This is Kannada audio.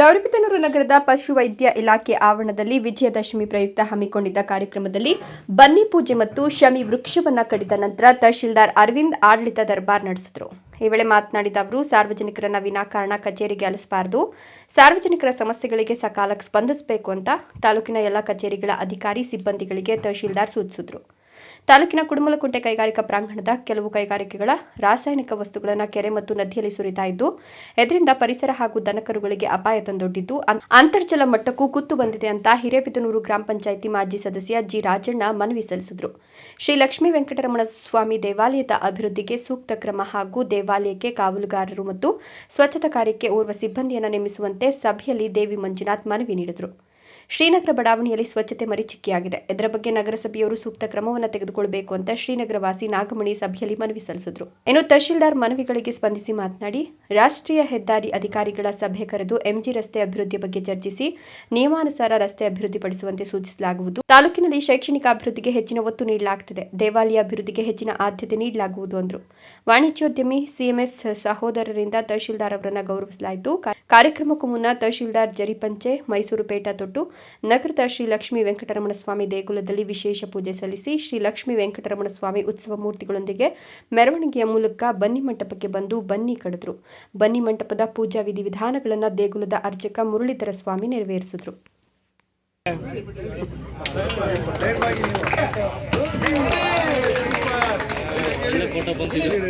ಗೌರಿಬಿದನೂರು ನಗರದ ಪಶುವೈದ್ಯ ಇಲಾಖೆ ಆವರಣದಲ್ಲಿ ವಿಜಯದಶಮಿ ಪ್ರಯುಕ್ತ ಹಮ್ಮಿಕೊಂಡಿದ್ದ ಕಾರ್ಯಕ್ರಮದಲ್ಲಿ ಬನ್ನಿ ಪೂಜೆ ಮತ್ತು ಶಮಿ ವೃಕ್ಷವನ್ನ ಕಡಿದ ನಂತರ ತಹಶೀಲ್ದಾರ್ ಅರವಿಂದ್ ಆಡಳಿತ ದರ್ಬಾರ್ ನಡೆಸಿದರು. ಈ ವೇಳೆ ಮಾತನಾಡಿದ ಅವರು ಸಾರ್ವಜನಿಕರನ್ನ ವಿನಾಕಾರಣ ಕಚೇರಿಗೆ ಅಲಿಸಬಾರದು. ಸಾರ್ವಜನಿಕರ ಸಮಸ್ಯೆಗಳಿಗೆ ಸಕಾಲಕ್ಕೆ ಸ್ಪಂದಿಸಬೇಕು ಅಂತ ತಾಲೂಕಿನ ಎಲ್ಲ ಕಚೇರಿಗಳ ಅಧಿಕಾರಿ, ಸಿಬ್ಬಂದಿಗಳಿಗೆ ತಹಶೀಲ್ದಾರ್ ಸೂಚಿಸಿದರು. ತಾಲೂಕಿನ ಕುಡುಮಲಕುಂಟೆ ಕೈಗಾರಿಕಾ ಪ್ರಾಂಗಣದ ಕೆಲವು ಕೈಗಾರಿಕೆಗಳ ರಾಸಾಯನಿಕ ವಸ್ತುಗಳನ್ನು ಕೆರೆ ಮತ್ತು ನದಿಯಲ್ಲಿ ಸುರಿತಾ ಇದ್ದು ಇದರಿಂದ ಪರಿಸರ ಹಾಗೂ ದನಕರುಗಳಿಗೆ ಅಪಾಯ ತಂದೊಡ್ಡಿದ್ದು ಅಂತರ್ಜಲ ಮಟ್ಟಕ್ಕೂ ಕುತ್ತು ಬಂದಿದೆ ಅಂತ ಹಿರೇಬಿದನೂರು ಗ್ರಾಮ ಪಂಚಾಯಿತಿ ಮಾಜಿ ಸದಸ್ಯ ಜಿ ರಾಜಣ್ಣ ಮನವಿ ಸಲ್ಲಿಸಿದರು. ಶ್ರೀ ಲಕ್ಷ್ಮೀ ವೆಂಕಟರಮಣ ಸ್ವಾಮಿ ದೇವಾಲಯದ ಅಭಿವೃದ್ಧಿಗೆ ಸೂಕ್ತ ಕ್ರಮ ಹಾಗೂ ದೇವಾಲಯಕ್ಕೆ ಕಾವಲುಗಾರರು ಮತ್ತು ಸ್ವಚ್ಛತಾ ಕಾರ್ಯಕ್ಕೆ ಓರ್ವ ಸಿಬ್ಬಂದಿಯನ್ನು ನೇಮಿಸುವಂತೆ ಸಭೆಯಲ್ಲಿ ದೇವಿ ಮಂಜುನಾಥ್ ಮನವಿ ನೀಡಿದರು. ಶ್ರೀನಗರ ಬಡಾವಣೆಯಲ್ಲಿ ಸ್ವಚ್ಛತೆ ಮರಿಚಿಕ್ಕಿಯಾಗಿದೆ ಇದರ ಬಗ್ಗೆ ನಗರಸಭೆಯವರು ಸೂಕ್ತ ಕ್ರಮವನ್ನು ತೆಗೆದುಕೊಳ್ಳಬೇಕು ಅಂತ ಶ್ರೀನಗರ ವಾಸಿ ನಾಗಮಣಿ ಸಭೆಯಲ್ಲಿ ಮನವಿ ಸಲ್ಲಿಸಿದರು. ಇನ್ನು ತಹಶೀಲ್ದಾರ್ ಮನವಿಗಳಿಗೆ ಸ್ಪಂದಿಸಿ ಮಾತನಾಡಿ, ರಾಷ್ಟ್ರೀಯ ಹೆದ್ದಾರಿ ಅಧಿಕಾರಿಗಳ ಸಭೆ ಕರೆದು ಎಂಜಿ ರಸ್ತೆ ಅಭಿವೃದ್ಧಿ ಬಗ್ಗೆ ಚರ್ಚಿಸಿ, ನಿಯಮಾನುಸಾರ ರಸ್ತೆ ಅಭಿವೃದ್ಧಿಪಡಿಸುವಂತೆ ಸೂಚಿಸಲಾಗುವುದು. ತಾಲೂಕಿನಲ್ಲಿ ಶೈಕ್ಷಣಿಕ ಅಭಿವೃದ್ಧಿಗೆ ಹೆಚ್ಚಿನ ಒತ್ತು ನೀಡಲಾಗುತ್ತಿದೆ ದೇವಾಲಯ ಅಭಿವೃದ್ಧಿಗೆ ಹೆಚ್ಚಿನ ಆದ್ಯತೆ ನೀಡಲಾಗುವುದು ಎಂದರು ವಾಣಿಜ್ಯೋದ್ಯಮಿ ಸಿಎಂಎಸ್ ಸಹೋದರರಿಂದ ತಹಶೀಲ್ದಾರ್ ಅವರನ್ನು ಗೌರವಿಸಲಾಯಿತು. ಕಾರ್ಯಕ್ರಮಕ್ಕೂ ಮುನ್ನ ತಹಶೀಲ್ದಾರ್ ಜರಿಪಂಚೆ ಮೈಸೂರು ಪೇಟಾ ತೊಟ್ಟು, ನಗರದ ಶ್ರೀ ಲಕ್ಷ್ಮೀ ವೆಂಕಟರಮಣ ಸ್ವಾಮಿ ದೇಗುಲದಲ್ಲಿ ವಿಶೇಷ ಪೂಜೆ ಸಲ್ಲಿಸಿ ಶ್ರೀ ಲಕ್ಷ್ಮೀ ವೆಂಕಟರಮಣ ಸ್ವಾಮಿ ಉತ್ಸವ ಮೂರ್ತಿಗಳೊಂದಿಗೆ ಮೆರವಣಿಗೆಯ ಮೂಲಕ ಬನ್ನಿ ಮಂಟಪಕ್ಕೆ ಬಂದು ಬನ್ನಿ ಕಡಿದ್ರು. ಬನ್ನಿ ಮಂಟಪದ ಪೂಜಾ ವಿಧಿವಿಧಾನಗಳನ್ನು ದೇಗುಲದ ಅರ್ಚಕ ಮುರಳೀಧರ ಸ್ವಾಮಿ ನೆರವೇರಿಸಿದರು.